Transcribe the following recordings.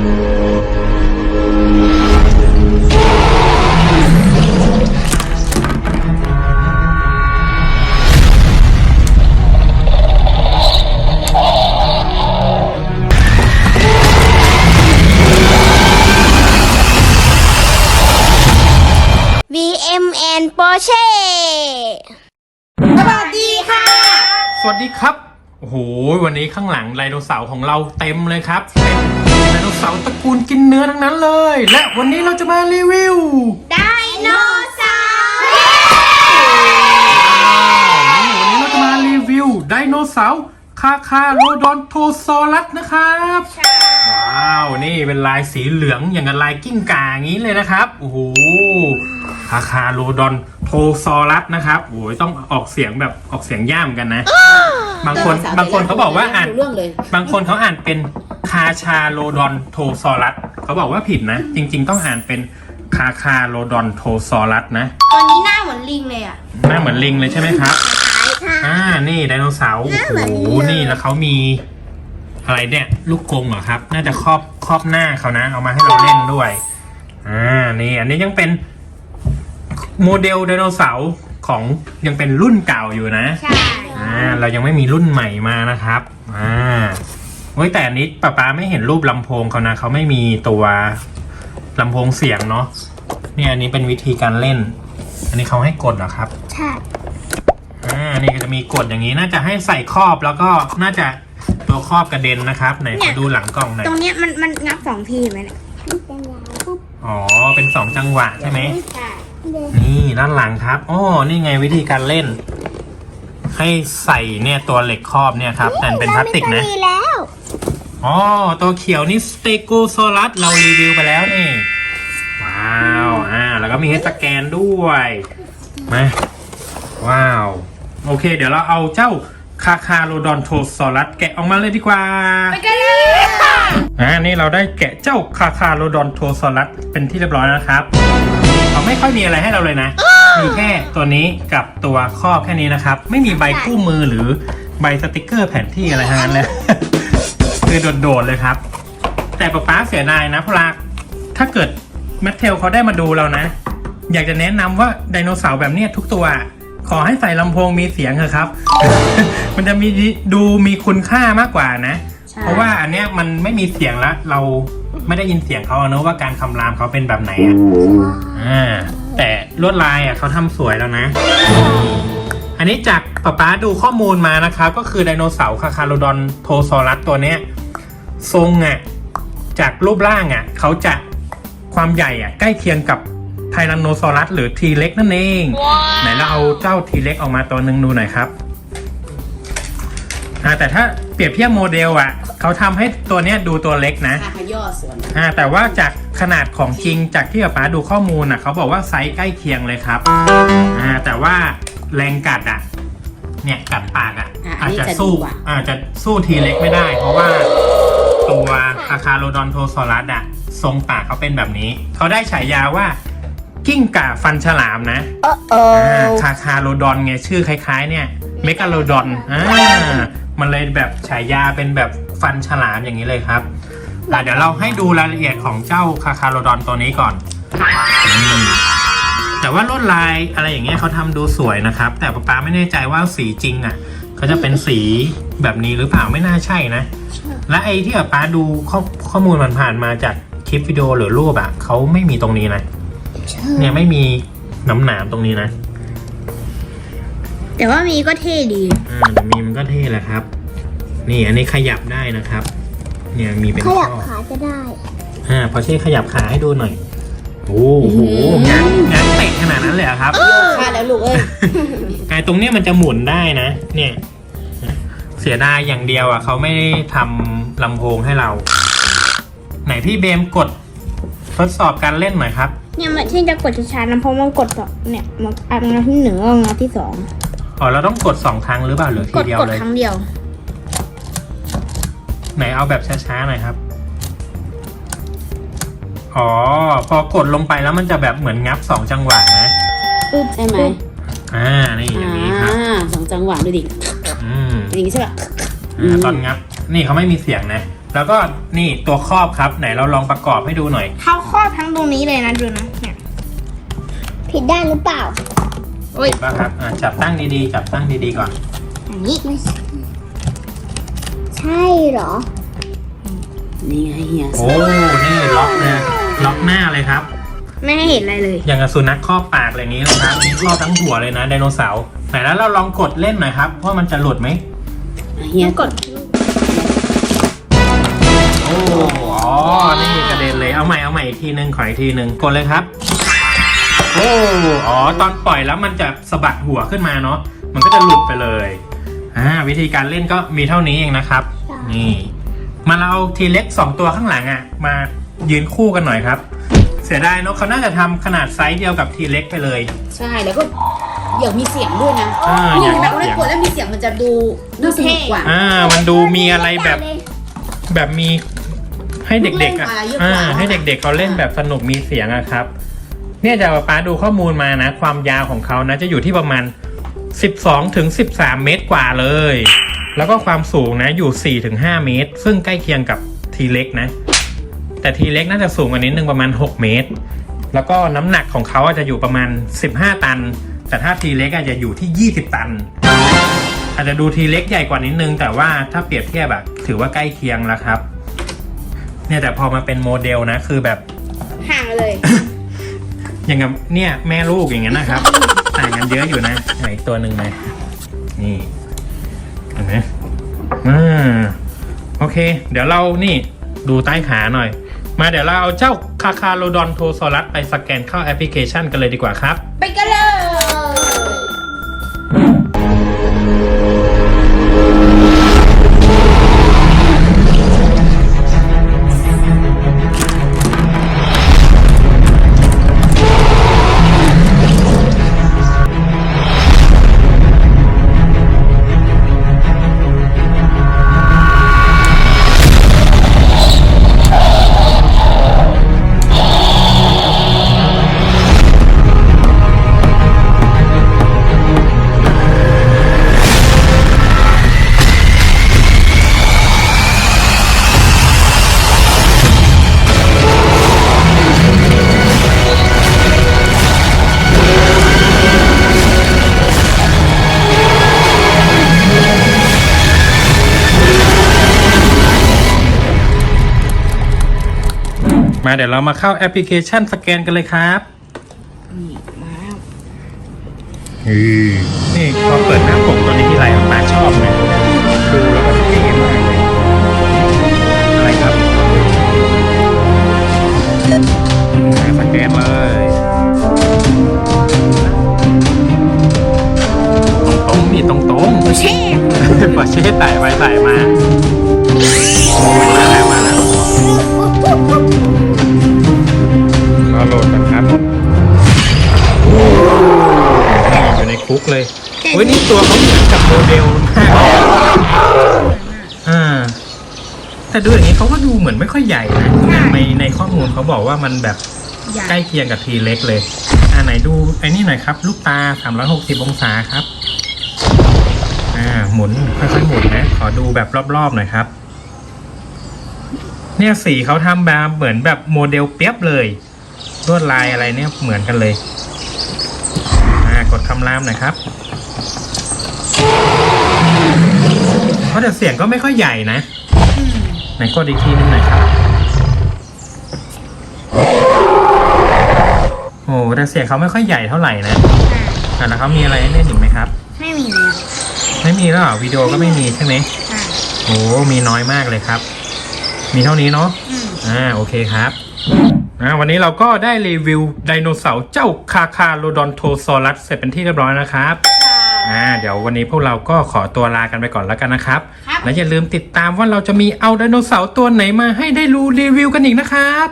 VMN Porsche สวัสดีค่ะ สวัสดีครับ โอ้โห วันนี้ข้างหลังไดโนเสาร์ของเราเต็มเลยครับเป็นไดโน เสาร์ตระกูลกินเนื้อทั้งนั้นเลย และวันนี้เราจะมารีวิวไดโนเสาร์วันนี้เราจะมารีวิวไดโนเสาร์คาคาโรดอนโทซอรัสนะครับว้าว นี่เป็นลายสีเหลืองอย่างกับลายกิ้งก่าอย่างนี้เลยนะครับ โอ้โหคาคาโรดอนโทซอรัสนะครับโอ้ยต้องออกเสียงแบบออกเสียงย่ามกันนะ บางคนบางคนเขาบอกว่าอ่านรู้เรื่องเลยบางคนเขาอ่านเป็น คาชาโลดอนโทซอรัสเขาบอกว่าผิดนะ จริง ๆ ต้องอ่านเป็นคาคาโลดอนโทซอรัสนะตัวนี้หน้าเหมือนลิงเลยอะหน้าเหมือนลิงเลยใช่ไหมครับ อ่า นี่ไดโนเสาร์ โอ้โห นี่แล้วเขามี อะไรเนี่ย ลูกกรงเหรอครับ น่าจะครอบครอบหน้าเขานะ เอามาให้เราเล่นด้วย อ่า นี่อันนี้ยังเป็นโมเดลไดโนเสาร์ของยังเป็นรุ่นเก่าอยู่นะ ใช่ อ่า เรายังไม่มีรุ่นใหม่มานะครับ อ่า เฮ้ยแต่อันนี้ป้าป๊าไม่เห็นรูปลำโพงเขานะเขาไม่มีตัวลำโพงเสียงเนาะเนี่ยอันนี้เป็นวิธีการเล่น อันนี้เขาให้กดเหรอครับใช่อ่านี่ก็จะมีกดอย่างนี้น่าจะให้ใส่ครอบแล้วก็น่าจะตัวครอบกระเด็นนะครับไหนขอดูหลังกล่องหน่อยตรงเนี้ยมันมันงับสองทีเห็นไหมเนี่ยอ๋อเป็นสองจังหวะใช่ไหมใช่นี่ด้านหลังครับอ๋อนี่ไงวิธีการเล่น ให้ใส่เนี่ยตัวเหล็กครอบเนี่ยครับแต่เป็นพลาสติกนะมีแล้วอ๋อตัวเขียวนี่สเตโกโซลัสเรารีวิวไปแล้วนี่ว้าวอ่าแล้วก็มีให้สแกนด้วยมาว้าว โอเค เดี๋ยวเราเอาเจ้าคาคาโรดอนโทซอรัสแกะออกมาเลยดีกว่าไปกันเลยค่ะอ่านี่เราได้แกะเจ้าคาคาโรดอนโทซอรัสเป็นที่เรียบร้อยแล้วนะครับเขาไม่ค่อยมีอะไรให้เราเลยนะ มีแค่ตัวนี้กับตัวครอบแค่นี้นะครับ ไม่มีใบคู่มือหรือใบสติกเกอร์แผนที่อะไรทั้งนั้นเลย คือโดดๆเลยครับ แต่ป๊าป๊าเสียดายนะเพราะว่าถ้าเกิดแมทเทลเขาได้มาดูเรานะ อยากจะแนะนำว่าไดโนเสาร์แบบเนี้ยทุกตัว ขอให้ใส่ลำโพงมีเสียงเถอะครับ มันจะมีดูมีคุณค่ามากกว่านะ ใช่ เพราะว่าอันเนี้ยมันไม่มีเสียงแล้วเราไม่ได้ยินเสียงเขาอะเนอะว่าการคำรามเขาเป็นแบบไหนอะอ่าแต่ ลวดลายอะเขาทำสวยแล้วนะ อันนี้จากป๊าป๊าดูข้อมูลมานะครับก็คือไดโนเสาร์คาคาโรดอนโทซอรัสตัวเนี้ยทรงอะจากรูปร่างอะเขาจะความใหญ่อะใกล้เคียงกับไทแรนโนซอรัสหรือทีเล็กนั่นเอง ไหนเราเอาเจ้าทีเล็กออกมาตัวหนึ่งดูหน่อยครับ อ่าแต่ถ้าเปรียบเทียบโมเดลอะเขาทำให้ตัวเนี้ยดูตัวเล็กนะค่าขย่อส่วนอ่าแต่ว่าจากขนาดของจริงจากที่ป๊าป๊าดูข้อมูลอะเขาบอกว่าไซส์ใกล้เคียงเลยครับอ่าแต่ว่าแรงกัดอะเนี่ยกัดปากอะอะอัอานจนี้จะจะสู้ดีกว่า อาจจะสู้ทีเล็กไม่ได้ เพราะว่าตัวคาคาโรดอนโทซอรัสอะทรงปากเขาเป็นแบบนี้ เขาได้ฉายาว่ากิ้งก่าฟันฉลามนะโอ้โอ้อ่าคาคาโรดอนไงชื่อคล้ายๆ เนี่ยเมกาโรดอนอ่า มันเลยแบบฉายาเป็นแบบฟันฉลามอย่างนี้เลยครับอะเดี๋ยวเราให้ดูรายละเอียดของเจ้าคาคาโรดอนตัวนี้ก่อนอืมแต่ว่าลวดลายอะไรอย่างเงี้ยเขาทำดูสวยนะครับ แต่ป๊าป๊าไม่แน่ใจว่าสีจริงอะเขาจะเป็นสีแบบนี้หรือเปล่าไม่น่าใช่นะ และไอ้ที่ป๊าป๊าดูข้อข้อมูลมันผ่านๆมาจากคลิปวิดีโอหรือรูปอะเขาไม่มีตรงนี้นะเนี่ยไม่มีน้ำหนามตรงนี้นะ แต่ว่ามีก็เท่ดี อ่าแต่มีมันก็เท่แหละครับ นี่อันนี้ขยับได้นะครับ เนี่ยมีเป็นขข้ยับอขาจะได้ อ่าพอเช่ขยับขาให้ดูหน่อย โอ้โหงานงานเตะขนาดนั้นเลยเหรอครับ ค่าแล้วลูกเอ้ยไอ้ตรงเนี้ยมันจะหมุนได้นะ เนี่ย เสียดายอย่างเดียวอะเขาไม่ได้ทำลำโพงให้เรา ไหนพี่เบมกดทดสอบการเล่นหน่อยครับ เนี่ยมันที่จะกดช้าๆนะเพราะมันกดสองเนี่ยมันอันที่หนึ่งแล้วงัดที่สอง อ๋อเราต้องกดสองครั้งหรือเปล่าหรือกทีดเดียวกดเลย ครั้งเดียว ไหนเอาแบบช้าๆหน่อยครับ อ๋อ พอกดลงไปแล้วมันจะแบบเหมือนงับสองจังหวะนะใช่ไหมอ่า นี่อย่างนี้ครับ อ่าสองจังหวะดูดิอืมอย่างนี้ใช่ป่ะอ่าตอนงับ นี่เขาไม่มีเสียงนะ แล้วก็นี่ตัวครอบครับ ไหนเราลองประกอบให้ดูหน่อย เข้าครอบทั้งตรงนี้เลยนะดูนะเนี่ยผิดด้านหรือเปล่า โอ้ยเห็นป่ะครับอะจับตั้งดีๆ จับตั้งดีๆก่อนอย่างนี้ใช่เหรอ นี่ไงเฮียโอ้ นี่ล็อกนะล็อกหน้าเลยครับ ไม่ให้เห็นอะไรเลย อย่างกับสุนัขครอบปากอะไรอย่างนี้เลยครับมีครอบทั้งหัวเลยนะไดโนเสาร์ไหนแล้วเราลองกดเล่นหน่อยครับว่ามันจะหลุดไหม เฮียกดโอ้ อ๋อ นี่กระเด็นเลย เอาใหม่ เอาใหม่อีกทีนึงขออีกทีนึงกดเลยครับ โอ้อ๋อ ตอนปล่อยแล้วมันจะสะบัดหัวขึ้นมาเนาะ มันก็จะหลุดไปเลย อ่า วิธีการเล่นก็มีเท่านี้เองนะครับ นี่ มาเราทีเล็กสองตัวข้างหลังอะ มายืนคู่กันหน่อยครับ เสียดายเนอะเขาน่าจะทำขนาดไซส์เดียวกับทีเล็กไปเลย ใช่แล้วก็อยากมีเสียงด้วยนะอ่านี่อยากเห็นไหมมีว่าเสียงได้กดแล้วมีเสียงมันจะดูน่าสนุกกว่า อ่า มันดูมีอะไรแบบแบบมีให้เด็กๆอะลูกเล่นมาเยอะกว่า อ่า ให้เด็กๆเขาเล่นแบบสนุกมีเสียงอะครับ เนี่ยจากป๊าดูข้อมูลมานะ ความยาวของเขานะจะอยู่ที่ประมาณ 12ถึง13 เมตรกว่าเลย แล้วก็ความสูงนะอยู่4ถึง5เมตร ซึ่งใกล้เคียงกับทีเล็กนะ แต่ทีเล็กน่าจะสูงกว่านิดนึงประมาณ 6 เมตร แล้วก็น้ำหนักของเขาอาจจะอยู่ประมาณ 15 ตัน แต่ถ้าทีเล็กอาจจะอยู่ที่ 20 ตัน อาจจะดูทีเล็กใหญ่กว่านิดนึง แต่ว่าถ้าเปรียบเทียบแบบถือว่าใกล้เคียงแล้วครับ เนี่ยแต่พอมาเป็นโมเดลนะคือแบบห่างเลย อย่างกับเนี่ยแม่ลูกอย่างเงี้ยนะครับต่างกันเยอะอยู่นะไหนตัวหนึ่งไหมนี่เห็นไหมอ่าโอเค เดี๋ยวเรานี่ดูใต้ขาหน่อย มาเดี๋ยวเราเอาเจ้าคาคาโลดอนโทซอรัสไปสแกนเข้าแอปพลิเคชันกันเลยดีกว่าครับ มาเดี๋ยวเรามาเข้าแอปพลิเคชันสแกนกันเลยครับนี่มาแล้วอือนี่พอเปิดหน้าปกตัวนี้ที่ไรป้าชอบนะดูแล้วก็เท่มากเลยอะไรครับอ่าสแกนเลยตรงๆนี่ตรงๆเช่ปอร์เช่ไต่ไปไต่มามาแล้วมาแล้วมา คุกเลยเฮ้ยนี่ตัวเขาเหมือนกับโมเดลมากเลยอะอ่าแต่ดูอย่างนี้เขาก็ดูเหมือนไม่ค่อยใหญ่นะในในข้อมูลเขาบอกว่ามันแบบใหญ่ใกล้เคียงกับทีเล็กเลยอ่าไหนดูไอ้นี่หน่อยครับ ลูกตา 360 องศาครับ อ่า หมุนค่อยๆหมุนนะ ขอดูแบบรอบๆหน่อยครับ เนี่ยสีเขาทำแบบเหมือนแบบโมเดลเปียบเลยลวดลายอะไรเนี่ยเหมือนกันเลยอ่ากดคำรามหน่อยครับ เพราะแต่เสียงก็ไม่ค่อยใหญ่นะ ไหนกดอีกทีนึงหน่อยครับ โอ้แต่เสียงเขาไม่ค่อยใหญ่เท่าไหร่นะอะแล้วเขามีอะไรให้เล่นอีกไหมครับ ไม่มีแล้ว ไม่มีแล้วเหรอวิดีโอก็ไม่มีใช่ไหมใช่โอ้มีน้อยมากเลยครับ มีเท่านี้เนาะอืมอ่า โอเคครับ อ่าวันนี้เราก็ได้รีวิวไดโนเสาร์เจ้าคาคาโลดอนโทซอรัสเสร็จเป็นที่เรียบร้อยนะครับอ่าเดี๋ยววันนี้พวกเราก็ขอตัวลากันไปก่อนแล้วกันนะครับครับ และอย่าลืมติดตามว่าเราจะมีเอาไดโนเสาร์ตัวไหนมาให้ได้รู้รีวิวกันอีกนะครับ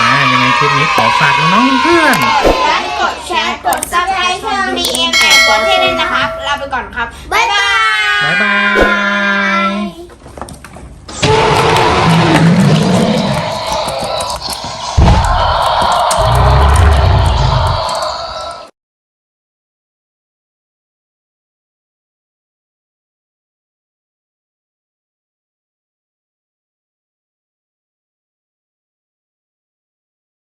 อ่ายังไงคลิปนี้ขอฝากน้องๆเพื่อนไลค์กดแชร์กดซับสไครต์เพื่อมีเอ็มแอนกดให้ด้วยนะครับลาไปก่อนครับบ๊ายบายบ๊ายบาย